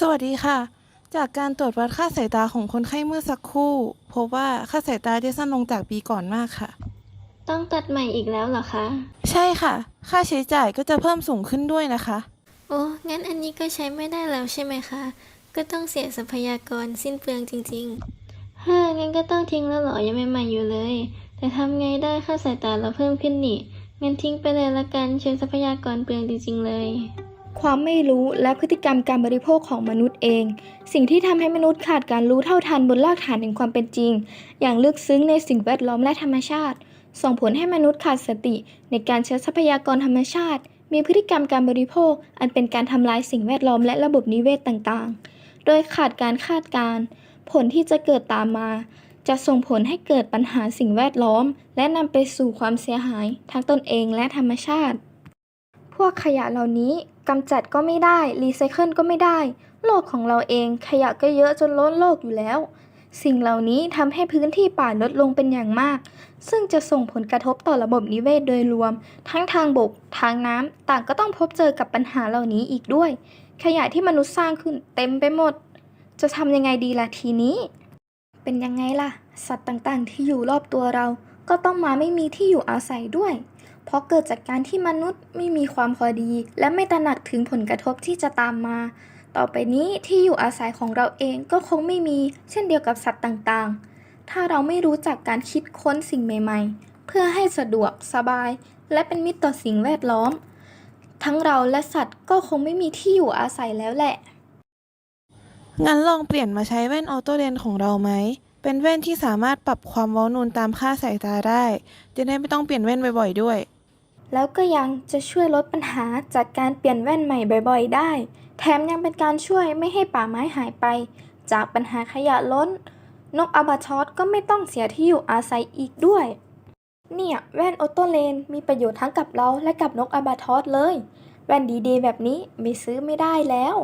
สวัสดีค่ะ จากการตรวจวัดค่าสายตาของคนไข้เมื่อสักครู่ พบว่าค่าสายตาได้สั้นลงจากปีก่อนมากค่ะ ต้องตัดใหม่อีกแล้วเหรอคะ ใช่ค่ะ ค่าใช้จ่ายก็จะเพิ่มสูงขึ้นด้วยนะคะ โอ้งั้นอันนี้ก็ใช้ไม่ได้แล้วใช่ไหมคะ ก็ต้องเสียทรัพยากรสิ้นเปลืองจริงๆฮ่างั้นก็ต้องทิ้งแล้วเหรอยังใหม่ๆอยู่เลย แต่ทำไงได้ค่าสายตาเราเพิ่มขึ้นนี่งั้นทิ้งไปเลยละกันใช้ทรัพยากรเปลืองจริงๆเลย ความไม่รู้และพฤติกรรมการบริโภคของมนุษย์เอง สิ่งที่ทำให้มนุษย์ขาดการรู้เท่าทันบนรากฐานแห่งความเป็นจริง อย่างลึกซึ้งในสิ่งแวดล้อมและธรรมชาติ ส่งผลให้มนุษย์ขาดสติ ในการใช้ทรัพยากรธรรมชาติ มีพฤติกรรมการบริโภค อันเป็นการทำลายสิ่งแวดล้อมและระบบนิเวศต่างๆ โดยขาดการคาดการณ์ผลที่จะเกิดตามมา จะส่งผลให้เกิดปัญหาสิ่งแวดล้อม และนำไปสู่ความเสียหายทั้งตนเองและธรรมชาติ พวกขยะเหล่านี้ กำจัดก็ไม่ได้ รีไซเคิลก็ไม่ได้ โลกของเราเองขยะก็เยอะจนล้นโลกอยู่แล้ว สิ่งเหล่านี้ทำให้พื้นที่ป่าลดลงเป็นอย่างมาก ซึ่งจะส่งผลกระทบต่อระบบนิเวศโดยรวม ทั้งทางบก ทางน้ำต่างก็ต้องพบเจอกับปัญหาเหล่านี้อีกด้วย ขยะที่มนุษย์สร้างขึ้นเต็มไปหมด จะทำยังไงดีล่ะทีนี้ เป็นยังไงล่ะ สัตว์ต่างๆ ที่อยู่รอบตัวเรา ก็ต้องมาไม่มีที่อยู่อาศัยด้วย เพราะเกิดจากการที่มนุษย์ไม่มีความพอดี และไม่ตระหนักถึงผลกระทบที่จะตามมา ต่อไปนี้ที่อยู่อาศัยของเราเองก็คงไม่มี เช่นเดียวกับสัตว์ต่างๆ ถ้าเราไม่รู้จักการคิดค้นสิ่งใหม่ๆ เพื่อให้สะดวกสบาย และเป็นมิตรต่อสิ่งแวดล้อม ทั้งเราและสัตว์ก็คงไม่มีที่อยู่อาศัยแล้วแหละ งั้นลองเปลี่ยนมาใช้แว่นออโต้เลนของเราไหมเป็นแว่นที่สามารถปรับความเว้านูนตามค่าสายตาได้ จะได้ไม่ต้องเปลี่ยนแว่นบ่อยๆด้วย แล้วก็ยังจะช่วยลดปัญหาจากการเปลี่ยนแว่นใหม่บ่อยๆ ได้ แถมยังเป็นการช่วยไม่ให้ป่าไม้หายไป จากปัญหาขยะล้น นกอาบาชอสก็ไม่ต้องเสียที่อยู่อาศัยอีกด้วย เนี่ยแว่นออโตเลนมีประโยชน์ทั้งกับเราและกับนกอาบาทอสเลย แว่นดีๆแบบนี้ไม่ซื้อไม่ได้แล้ว